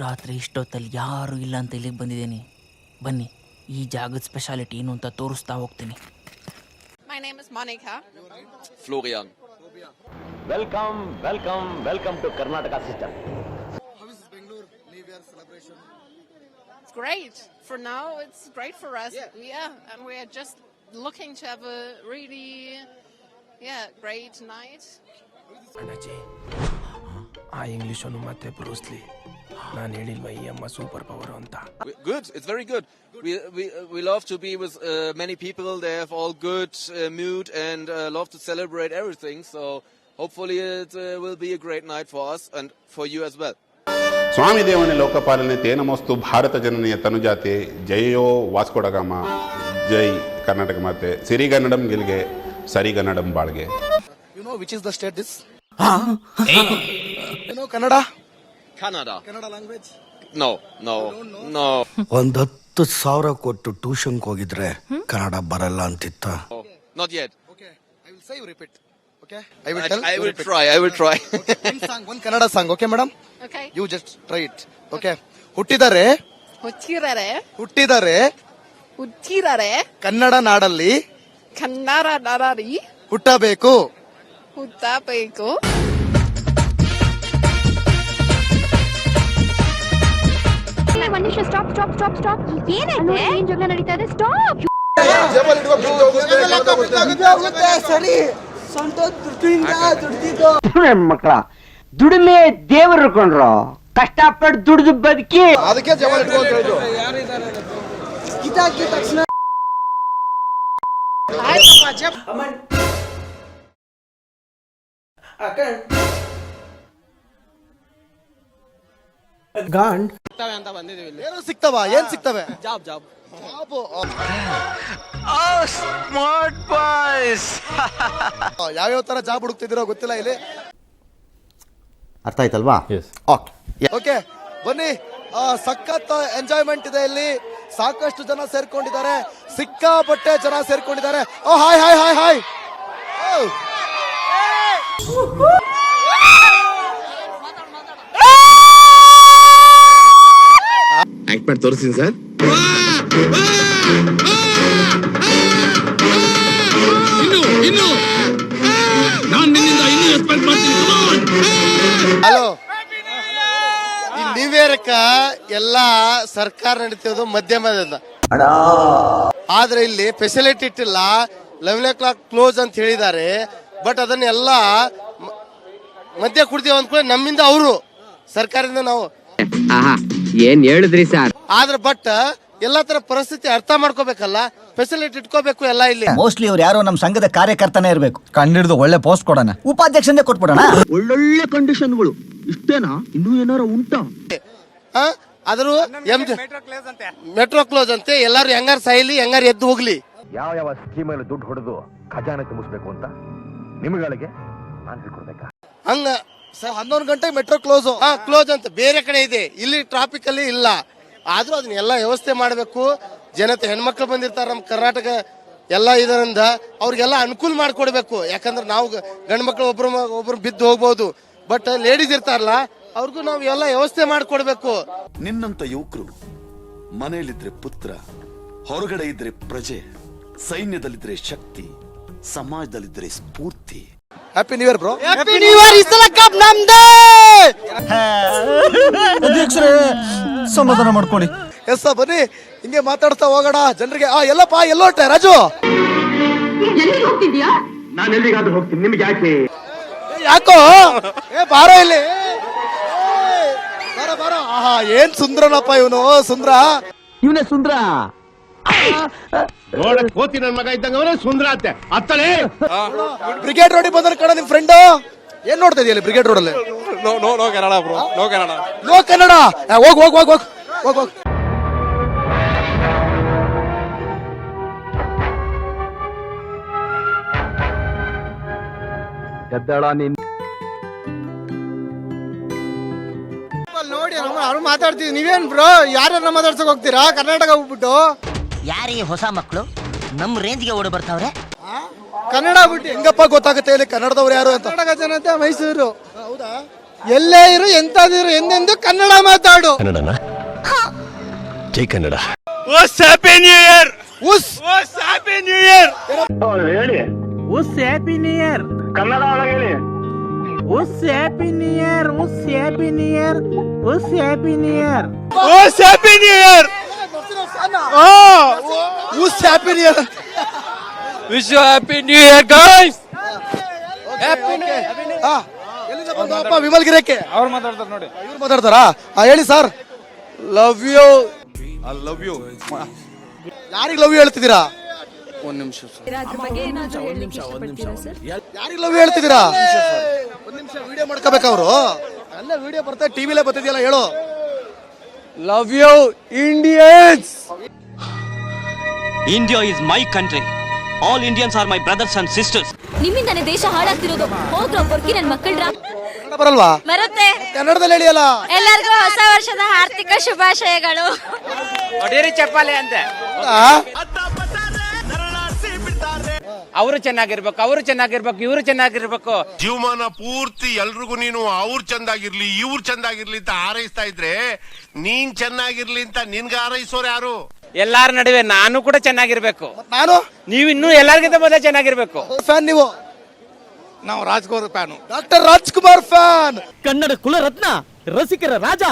ರಾತ್ರಿ ಇಷ್ಟೊತ್ತಲ್ಲಿ ಯಾರೂ ಇಲ್ಲ ಅಂತ ಇಲ್ಲಿಗೆ ಬಂದಿದ್ದೀನಿ ಬನ್ನಿ ಈ ಜಾಗದ ಸ್ಪೆಷಾಲಿಟಿ ಏನು ಅಂತ ತೋರಿಸ್ತಾ ಹೋಗ್ತೀನಿ My name is Monica. Florian. Welcome welcome welcome to Karnataka system It's great. For now, it's great for us. Yeah, and we're just looking to have a really, yeah, great night. Annaji ಆ ಇಂಗ್ಲೀಷನು ಮತ್ತೆ Bruce Lee ನಾನು ಹೇಳಿಲ್ವ ಈ ಅಮ್ಮ super power ಅಂತ Good. It's very good. We we we love to be with uh, many people. They have all good uh, mood and uh, love to celebrate everything. So hopefully it uh, will be a great night for us and for you as well. ಸ್ವಾಮಿ ದೇವನೇ ಲೋಕಪಾಲನೆ ತೇನಮಸ್ತು ಭಾರತ ಜನನಿಯ ತನುಜಾತೆ ಜಯೋ ವಾಸ್ಕೊಡಗಾಮ ಜೈ ಕರ್ನಾಟಕ ಮಾತೆ ಸಿರಿಗನ್ನಡಂ ಗೆಲ್ಗೆ ಸರಿಗನ್ನಡಂ ಬಾಳ್ಗೆ You know which is the state this? you know Kannada? Kannada Kannada language now now no ಕೊಟ್ಟು tuition ಹೋಗಿದ್ರೆ ಕನ್ನಡ ಬರಲ್ಲ ಅಂತಿತ್ತ. Okay I okay I will tell I will try I will try please ಹಾಂಗ್ ಒಂದು Kannada song okay madam okay you just try it okay ಹುಟ್ಟಿದರೆ? ಹುತ್ತಿರಾರೆ ಹುಟ್ಟಿದರೆ? ಹುತ್ತಿರಾರೆ ಕನ್ನಡ ನಾಡಲ್ಲಿ? ಕನ್ನಡ ಕನ್ನಡದಾರಿ ಹುಟ್ಟಬೇಕು? ಹುಟ್ಟಬೇಕು. ಮನುಷ್ಯ ಸ್ಟಾಪ್ ಸ್ಟಾಪ್ ಸ್ಟಾಪ್ ಸ್ಟಾಪ್ ಏನೈತೆ ಏನ್ ಜಗಳ ನಡೀತಾ ಇದೆ ಸ್ಟಾಪ್ ಮಕ್ಕಳ ದುಡಿಮೆ ದೇವರು ಕೊಂಡ್ರು ಕಷ್ಟಪಟ್ಟು ದುಡಿದು ಬದುಕಿ ಅದಕ್ಕೆ ಜವಾಲ್ ಇಟ್ಕೊ ಅಂತ ಬಂದಿದೀವಿ ಇಲ್ಲಿ. ಏನು ಸಿಗ್ತವ? ಏನ್ ಸಿಗ್ತವೆ? Job job. ಯಾವ್ಯಾವ ತರ ಜಾಬ್ ಹುಡುಕ್ತಿದಿರೋ ಗೊತ್ತಿಲ್ಲ ಇಲ್ಲಿ. ಅರ್ಥ ಆಯ್ತಲ್ವಾ? ಓಕೆ ಓಕೆ ಬನ್ನಿ. ಆ, ಸಖತ್ ಎಂಜಾಯ್ಮೆಂಟ್ ಇದೆ ಇಲ್ಲಿ. ಸಾಕಷ್ಟು ಜನ ಸೇರ್ಕೊಂಡಿದ್ದಾರೆ. ಸಿಕ್ಕಾಪಟ್ಟೆ ಜನ ಸೇರ್ಕೊಂಡಿದ್ದಾರೆ. ಓ hi hi hi hi act ಮಾಡಿ ತೋರಿಸ್ತೀನಿ ಸರ್. ಹಲೋ ನೀವೇರಕ್ಕ ಎಲ್ಲ ಸರ್ಕಾರ ನಡೀತಿರೋದು ಮಧ್ಯಮದಿಂದ. ಆದ್ರೆ ಇಲ್ಲಿ ಫೆಸಿಲಿಟಿ ಇಟ್ಟಿಲ್ಲ. ಲೆವೆನ್ ಓ ಕ್ಲಾಕ್ ಕ್ಲೋಸ್ ಅಂತ ಹೇಳಿದ್ದಾರೆ. ಬಟ್ ಅದನ್ನೆಲ್ಲ ಮಧ್ಯ ಮದ್ಯ ಕುಡ್ತೀವಿ ಅಂದ್ಕೊಳ್ಳಿ ನಮ್ಮಿಂದ ಅವರು. ಸರ್ಕಾರದಿಂದ ನಾವು. ಏನ್ ಹೇಳಿದ್ರಿ ಸರ್? ಆದ್ರೆ ಬಟ್ ಎಲ್ಲಾ ತರ ಪರಿಸ್ಥಿತಿ ಅರ್ಥ ಮಾಡ್ಕೋಬೇಕಲ್ಲ ಫೆಸಿಲಿಟಿ ಇಟ್ಕೋಬೇಕು ಎಲ್ಲ ಇಲ್ಲಿ. ಮೋಸ್ಟ್ಲಿ ಅವ್ರು ಯಾರೋ ನಮ್ಮ ಸಂಘದ ಕಾರ್ಯಕರ್ತನೇ ಇರಬೇಕು. ಕಂಡಿಡ್ದು ಒಳ್ಳೆ ಪೋಸ್ಟ್ ಕೊಡೋಣ. ಉಪಾಧ್ಯಕ್ಷನೇ ಕೊಟ್ಬಿಡೋಣ. ಒಳ್ಳೊಳ್ಳೆ ಕಂಡೀಷನ್ಗಳು ಇಷ್ಟೇನಾ? ಇನ್ನೂ ಏನಾರ ಉಂಟಾ? ಆ? ಆದ್ರೂ ಎಂ ಮೆಟ್ರೋ ಕ್ಲೋಸ್ ಅಂತೆ. ಎಲ್ಲಾರು ಹೆಂಗಾರ ಸಾಯ್ಲಿ ಹೆಂಗಾರ ಎದ್ದು ಹೋಗ್ಲಿ. ಯಾವ ಯಾವ ಸ್ಕೀಮಲ್ಲಿ ದುಡ್ಡು ಹೊಡೆದು ಖಜಾನೆ ತುಂಬಿಸ್ಬೇಕು ಅಂತ ನಿಮ್ಗಳಿಗೆ ನಾನು ಹೇಳ್ಕೊಡ್ಬೇಕಾ? ಹಂಗ ಸ ಹನ್ನೊಂದು ಗಂಟೆ ಮೆಟ್ರೋ ಕ್ಲೋಸ್ ಹಾ ಕ್ಲೋಸ್ ಅಂತ. ಬೇರೆ ಕಡೆ ಇದೆ. ಇಲ್ಲಿ ಟ್ರಾಫಿಕ್ ಅಲ್ಲಿ ಇಲ್ಲ. ಆದ್ರೂ ಅದನ್ನ ಎಲ್ಲ ವ್ಯವಸ್ಥೆ ಮಾಡಬೇಕು. ಜನತೆ ಹೆಣ್ಮಕ್ಳು ಬಂದಿರ್ತಾರೆ ನಮ್ಮ ಕರ್ನಾಟಕ ಎಲ್ಲ ಇದರಿಂದ. ಅವ್ರಿಗೆಲ್ಲ ಅನುಕೂಲ ಮಾಡ್ಕೊಡ್ಬೇಕು. ಯಾಕಂದ್ರೆ ನಾವು ಗಂಡು ಮಕ್ಳು ಒಬ್ರು ಮ- ಒಬ್ರು ಬಿದ್ದು ಹೋಗ್ಬೋದು. ಬಟ್ ಲೇಡೀಸ್ ಇರ್ತಾರಲ್ಲ ಅವ್ರಿಗೂ ನಾವು ಎಲ್ಲ ವ್ಯವಸ್ಥೆ ಮಾಡ್ಕೊಡ್ಬೇಕು. ನಿನ್ನಂತ ಯುವಕರು ಮನೆಯಲ್ಲಿದ್ರೆ ಪುತ್ರ ಹೊರಗಡೆ ಇದ್ರೆ ಪ್ರಜೆ ಸೈನ್ಯದಲ್ಲಿದ್ರೆ ಶಕ್ತಿ ಸಮಾಜದಲ್ಲಿದ್ರೆ ಸ್ಫೂರ್ತಿ ಹ್ಯಾಪಿ ನ್ಯೂ ಇಯರ್ ಬ್ರೋ ಅಧ್ಯಕ್ಷರೇ ಸಮಾಧಾನ ಮಾಡ್ಕೊಳ್ಳಿ. ಎಸ್ ಬನ್ನಿ. ಹಿಂಗೆ ಮಾತಾಡ್ತಾ ಹೋಗೋಣ. ಜನರಿಗೆ ಆ ಎಲ್ಲಪ್ಪ ಎಲ್ಲೋಟೆ ರಾಜು. ನಾನು ಎಲ್ಲಿಗಾದ್ರೂ ಹೋಗ್ತೀನಿ. ನಿಮ್ಗೆ ಯಾಕೆ? ಏ, ಯಾಕೋ? ಏ ಬಾರೋ ಇಲ್ಲಿ. ಏ, ಬಾರೋ ಬಾರೋ. ಆಹಾ ಏನ್ ಸುಂದ್ರನಪ್ಪ ಇವನು ಸುಂದ್ರ? ಇವನೇ ಸುಂದ್ರ? ನೋಡಕ್ ಕೋತಿ ನನ್ನ ಮಗ ಇದ್ದಂಗ ಸುಂದರ ಅತ್ತೆ ಅತ್ತಲೇ ಬ್ರಿಗೇಡ್ ರೋಡಿಗೆ ಬಂದ್ರ ಕಣ ನಿಮ್ ಫ್ರೆಂಡ್ ಏನ್ ನೋಡ್ತಾ ಇದೆಯಲ್ಲ ಬ್ರಿಗೇಡ್ ರೋಡಲ್ಲಿ? No no no Canada, bro no Canada. No Kannada? ಹೋಗ್ ಹೋಗ್ ಹೋಗ್ ಹೋಗ್. ಹೋಗ್ ಹೋಗ್. ಎದ್ದಳ ನೀನ್ ನೋಡಿ ಅವ್ರು ಮಾತಾಡ್ತೀವಿ ನೀವೇನ್ ಬ್ರೋ ಯಾರ್ಯಾರ ಮಾತಾಡ್ಸಕ್ ಹೋಗ್ತೀರಾ? ಕರ್ನಾಟಕ ಹೋಗ್ಬಿಟ್ಟು. ಯಾರೀ ಹೊಸ ಮಕ್ಕಳು ನಮ್ ರೇಂಜ್ಗೆ ಓಡಿ ಬರ್ತಾವ್ರೆ? ಕನ್ನಡ ಬಿಟ್ಟು ಹೆಂಗಪ್ಪ ಗೊತ್ತಾಗುತ್ತೆ ಇಲ್ಲಿ ಕನ್ನಡದವ್ರು ಯಾರು ಅಂತ? ಕರ್ನಾಟಕ ಜನತೆ ಮೈಸೂರು. ಹೌದಾ? ಎಲ್ಲೇ ಇರು ಎಂತಾದಿರು ಎಂದೆಂದು ಕನ್ನಡ ಮಾತಾಡು. ಕನ್ನಡನ? ಜೈ ಕನ್ನಡ. ಉಸ್. ಉಸ್ ಹ್ಯಾಪಿ ನ್ಯೂ ಇಯರ್ ಉಸ್ ಹ್ಯಾಪಿ ನ್ಯೂ ಇಯರ್ ಕನ್ನಡ ಹೇಳಿ. ಉಸ್ ಹ್ಯಾಪಿ ನ್ಯೂ ಇಯರ್ ಉಸ್ ಹ್ಯಾಪಿ ನ್ಯೂ ಇಯರ್ ಉಸ್ ಹ್ಯಾಪಿ ನ್ಯೂ ಇಯರ್ ಉಸ್ happy new year use happy new year wish you happy new year guys ಎಲ್ಲಿಂದ ಬಂದವಪ್ಪ ವಿಮಲ್ ಗಿರಕ್ಕೆ. ಅವ್ರು ಮಾತಾಡ್ತಾರೆ ನೋಡಿ. ಇವ್ರು ಮಾತಾಡ್ತಾರಾ? ಹಾ ಹೇಳಿ sir. Love you I love you ಯಾರಿಗೆ ಲವ್ ಯು ಹೇಳ್ತಿದ್ದೀರಾ? ಒಂದ್ ನಿಮಿಷ ಯಾರಿಗೆ ಲವ್ ಹೇಳ್ತಿದ್ದೀರಾ? ಒಂದ್ ನಿಮಿಷ ವಿಡಿಯೋ ಮಾಡ್ಕೋಬೇಕು ಅವರು ಅಲ್ಲ ವಿಡಿಯೋ ಬರ್ತಾ ಟಿವಿಲೇ ಬರ್ತಿದ್ಯಲ್ಲ ಹೇಳು. Love you Indians India is my country all Indians are my brothers and sisters ನಿಮ್ಮಿಂದಾನೆ ದೇಶ ಹಾಳಾಗ್ತಿರೋದು. ಹೋಗ್ರೋ ಬರ್ಕಿ ನನ್ ಮಕ್ಕಳ್ರ ಕನ್ನಡ ಬರಲ್ವಾ? ಬರುತ್ತೆ. ಕನ್ನಡದಲ್ಲಿ ಹೇಳಿಯಲ್ಲ? ಎಲ್ಲರಿಗೂ ಹೊಸ ವರ್ಷದ ಆರ್ಥಿಕ ಶುಭಾಶಯಗಳು. ಚಪ್ಪಾಲೆ ಅಂತೆ. ಅವರು ಚೆನ್ನಾಗಿರ್ಬೇಕು ಅವರು ಚೆನ್ನಾಗಿರ್ಬೇಕು ಇವರು ಚೆನ್ನಾಗಿರ್ಬೇಕು. ಜೀವಮಾನ ಪೂರ್ತಿ ಎಲ್ರಿಗೂ ನೀನು ಅವ್ರು ಚಂದಾಗಿರ್ಲಿ ಇವ್ರು ಚಂದಾಗಿರ್ಲಿ ಅಂತ ಹಾರೈಸ್ತಾ ಇದ್ರೆ ನೀನ್ ಚೆನ್ನಾಗಿರ್ಲಿ ಅಂತ ನಿನ್ಗೆ ಹಾರೈಸೋರು ಯಾರು? ಎಲ್ಲಾರ ನಡುವೆ ನಾನು ಕೂಡ ಚೆನ್ನಾಗಿರ್ಬೇಕು. ನಾನು? ನೀವು ಇನ್ನೂ ಎಲ್ಲರಿಗಿಂತ ಮೊದಲೇ ಚೆನ್ನಾಗಿರ್ಬೇಕು. ಫ್ಯಾನ್ ನೀವು. ನಾವು Rajkumar fan doctor Rajkumar fan Kannada ಕುಲರತ್ನ ರಸಿಕರ ರಾಜ.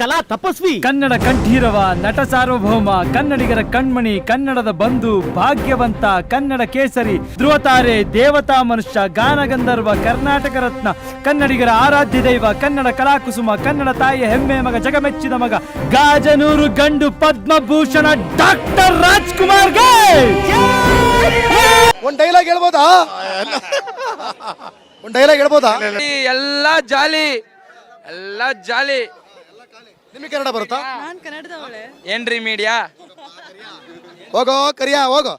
ಕಲಾ ತಪಸ್ವಿ. ಕನ್ನಡ ಕಂಠೀರವ ನಟ ಸಾರ್ವಭೌಮ ಕನ್ನಡಿಗರ ಕಣ್ಮಣಿ ಕನ್ನಡದ ಬಂಧು ಭಾಗ್ಯವಂತ ಕನ್ನಡ ಕೇಸರಿ ಧ್ರುವತಾರೆ ದೇವತಾ ಮನುಷ್ಯ ಗಾನಗಂಧರ್ವ ಕರ್ನಾಟಕ ರತ್ನ ಕನ್ನಡಿಗರ ಆರಾಧ್ಯ ದೈವ ಕನ್ನಡ ಕಲಾಕುಸುಮ ಕನ್ನಡ ತಾಯಿಯ ಹೆಮ್ಮೆ ಮಗ ಜಗಮೆಚ್ಚಿದ ಮಗ ಗಾಜನೂರು ಗಂಡು ಪದ್ಮಭೂಷಣ ಡಾಕ್ಟರ್ ರಾಜ್ಕುಮಾರ್ಗೆ! ಒಂದ್ ಡೈಲಾಗ್ ಹೇಳ್ಬೋದಾ? ಒಂದ್ ಡೈಲಾಗ್ ಹೇಳ್ಬೋದಾ? ಎಲ್ಲ ಜಾಲಿ ಎಲ್ಲ ಜಾಲಿ. ಕನ್ನಡ ಬರುತ್ತಾ ಏನ್ರಿ ಮೀಡಿಯಾ ಹೋಗೋ ಕರಿಯಾ ಹೋಗೋ